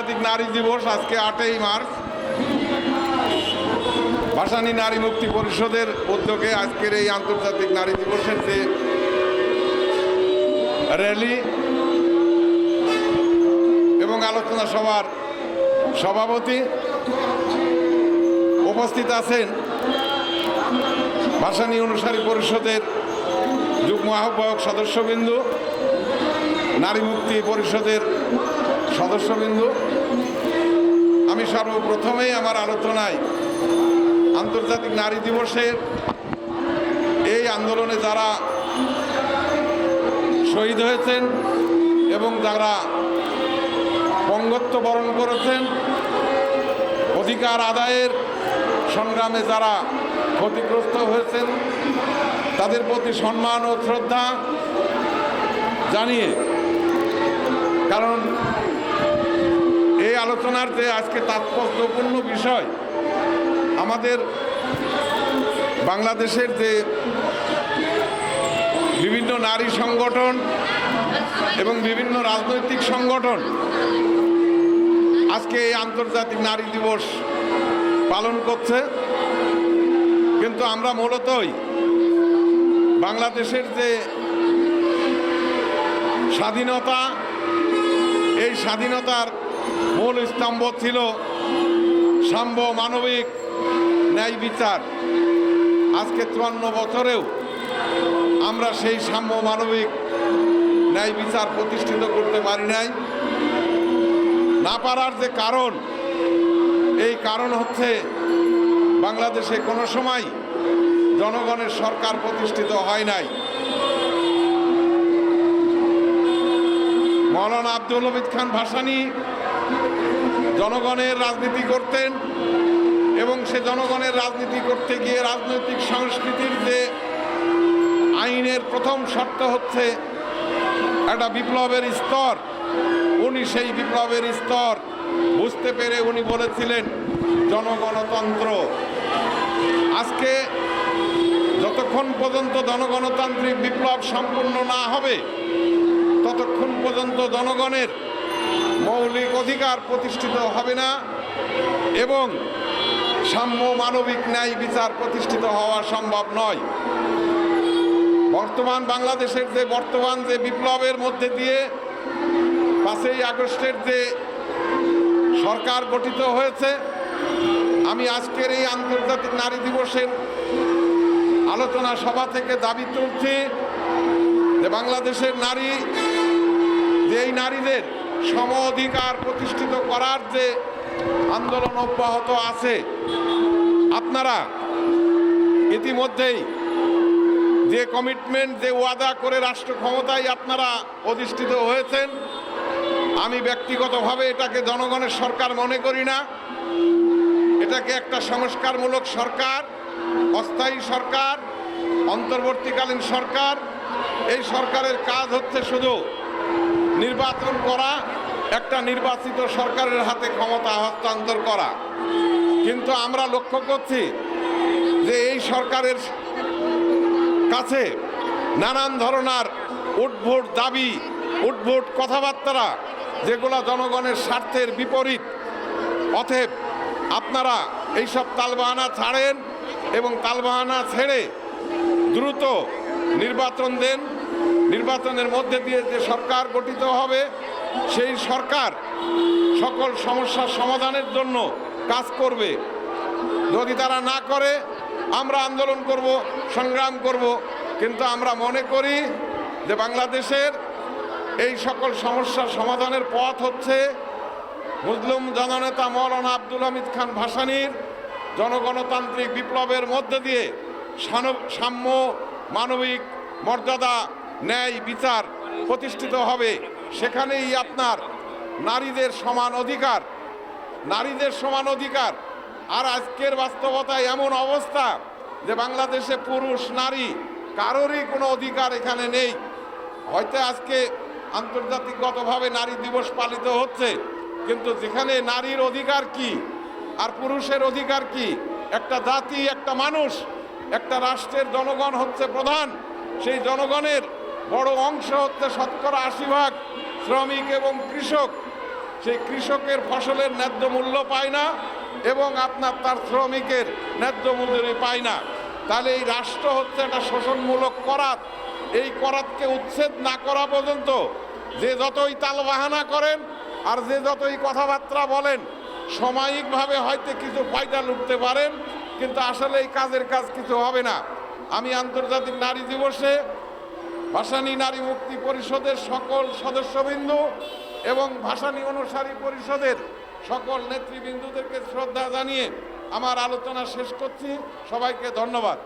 আন্তর্জাতিক নারী দিবস আজকে আটই মার্চ। ভাসানী নারী মুক্তি পরিষদের উদ্যোগে আজকের এই আন্তর্জাতিক নারী দিবসের যে র্যালি এবং আলোচনা সভার সভাপতি উপস্থিত আছেন ভাসানী অনুসারী পরিষদের যুগ্ম আহ্বায়ক সদস্যবিন্দু, নারী মুক্তি পরিষদের সদস্যবিন্দু আমি সর্বপ্রথমেই আমার আলোচনায় আন্তর্জাতিক নারী দিবসের এই আন্দোলনে যারা শহীদ হয়েছেন এবং যারা পঙ্গত্ব বরণ করেছেন, অধিকার আদায়ের সংগ্রামে যারা ক্ষতিগ্রস্ত হয়েছেন, তাদের প্রতি সম্মান ও শ্রদ্ধা জানিয়ে, কারণ আলোচনার যে আজকে তাৎপর্যপূর্ণ বিষয়, আমাদের বাংলাদেশের যে বিভিন্ন নারী সংগঠন এবং বিভিন্ন রাজনৈতিক সংগঠন আজকে এই আন্তর্জাতিক নারী দিবস পালন করছে। কিন্তু আমরা মূলতই বাংলাদেশের যে স্বাধীনতা, এই স্বাধীনতার মূল স্তম্ভ ছিল সাম্য মানবিক ন্যায় বিচার। আজকে চুয়ান্ন বছরেও আমরা সেই সাম্য মানবিক ন্যায় বিচার প্রতিষ্ঠিত করতে পারি নাই। না পারার যে কারণ, এই কারণ হচ্ছে বাংলাদেশে কোনো সময় জনগণের সরকার প্রতিষ্ঠিত হয় নাই। মৌলানা আব্দুল হামিদ খান ভাসানী জনগণের রাজনীতি করতেন এবং সে জনগণের রাজনীতি করতে গিয়ে রাজনৈতিক সংস্কৃতির যে আইনের প্রথম শর্ত হচ্ছে একটা বিপ্লবের স্তর, উনি সেই বিপ্লবের স্তর। বুঝতে পেরে উনি বলেছিলেন, জনগণতন্ত্র। আজকে যতক্ষণ পর্যন্ত জনগণতান্ত্রিক বিপ্লব সম্পূর্ণ না হবে, ততক্ষণ পর্যন্ত জনগণের মৌলিক অধিকার প্রতিষ্ঠিত হবে না এবং সাম্য মানবিক ন্যায় বিচার প্রতিষ্ঠিত হওয়া সম্ভব নয়। বর্তমান বাংলাদেশের যে বর্তমান যে বিপ্লবের মধ্যে দিয়ে পাঁচই আগস্টের যে সরকার গঠিত হয়েছে, আমি আজকের এই আন্তর্জাতিক নারী দিবসের আলোচনা সভা থেকে দাবি তুলছি যে বাংলাদেশের নারী, যে এই নারীদের সম অধিকার প্রতিষ্ঠিত করার যে আন্দোলন অব্যাহত আছে, আপনারা ইতিমধ্যেই যে কমিটমেন্ট যে ওয়াদা করে রাষ্ট্র ক্ষমতায় আপনারা অধিষ্ঠিত হয়েছেন, আমি ব্যক্তিগতভাবে এটাকে জনগণের সরকার মনে করি না। এটাকে একটা সংস্কারমূলক সরকার, অস্থায়ী সরকার, অন্তর্বর্তীকালীন সরকার। এই সরকারের কাজ হচ্ছে শুধু নির্বাচন করা, একটা নির্বাচিত সরকারের হাতে ক্ষমতা হস্তান্তর করা। কিন্তু আমরা লক্ষ্য করছি যে এই সরকারের কাছে নানান ধরনের উদ্ভুট দাবি উদ্ভুট কথাবার্তা যেগুলো জনগণের স্বার্থের বিপরীত। অতএব আপনারা এইসব তালবাহানা ছাড়েন এবং তালবাহানা ছেড়ে দ্রুত নির্বাচন দেন। নির্বাচনের মধ্যে দিয়ে যে সরকার গঠিত হবে, সেই সরকার সকল সমস্যার সমাধানের জন্য কাজ করবে। যদি তারা না করে, আমরা আন্দোলন করব, সংগ্রাম করব। কিন্তু আমরা মনে করি যে বাংলাদেশের এই সকল সমস্যার সমাধানের পথ হচ্ছে মুসলিম জননেতা মৌলানা আব্দুল হামিদ খান ভাসানীর জনগণতান্ত্রিক বিপ্লবের মধ্যে দিয়ে সাম্য মানবিক মর্যাদা ন্যায় বিচার প্রতিষ্ঠিত হবে। সেখানেই আপনার নারীদের সমান অধিকার। নারীদের সমান অধিকার। আর আজকের বাস্তবতায় এমন অবস্থা যে বাংলাদেশে পুরুষ, নারী কারোরই কোনো অধিকার এখানে নেই। হয়তো আজকে আন্তর্জাতিকগতভাবে নারী দিবস পালিত হচ্ছে, কিন্তু যেখানে নারীর অধিকার কি আর পুরুষের অধিকার কি? একটা জাতি, একটা মানুষ, একটা রাষ্ট্রের জনগণ হচ্ছে প্রধান। সেই জনগণের বড় অংশ হচ্ছে শতকরা আশি ভাগ শ্রমিক এবং কৃষক। সেই কৃষকের ফসলের ন্যায্য মূল্য পায় না এবং আপনার তার শ্রমিকের ন্যায্য মজুরি পায় না। তাহলে এই রাষ্ট্র হচ্ছে একটা শোষণমূলক করাত। এই করাতকে উচ্ছেদ না করা পর্যন্ত যে যতই তালবাহানা করেন আর যে যতই কথাবার্তা বলেন, সাময়িকভাবে হয়তো কিছু ফায়দা লুটতে পারেন, কিন্তু আসলে এই কাজের কাজ কিছু হবে না। আমি আন্তর্জাতিক নারী দিবসে ভাসানী নারী মুক্তি পরিষদের সকল সদস্যবৃন্দ এবং ভাসানী অনুসারী পরিষদের সকল নেতৃবৃন্দুদেরকে শ্রদ্ধা জানিয়ে আমার আলোচনা শেষ করছি। সবাইকে ধন্যবাদ।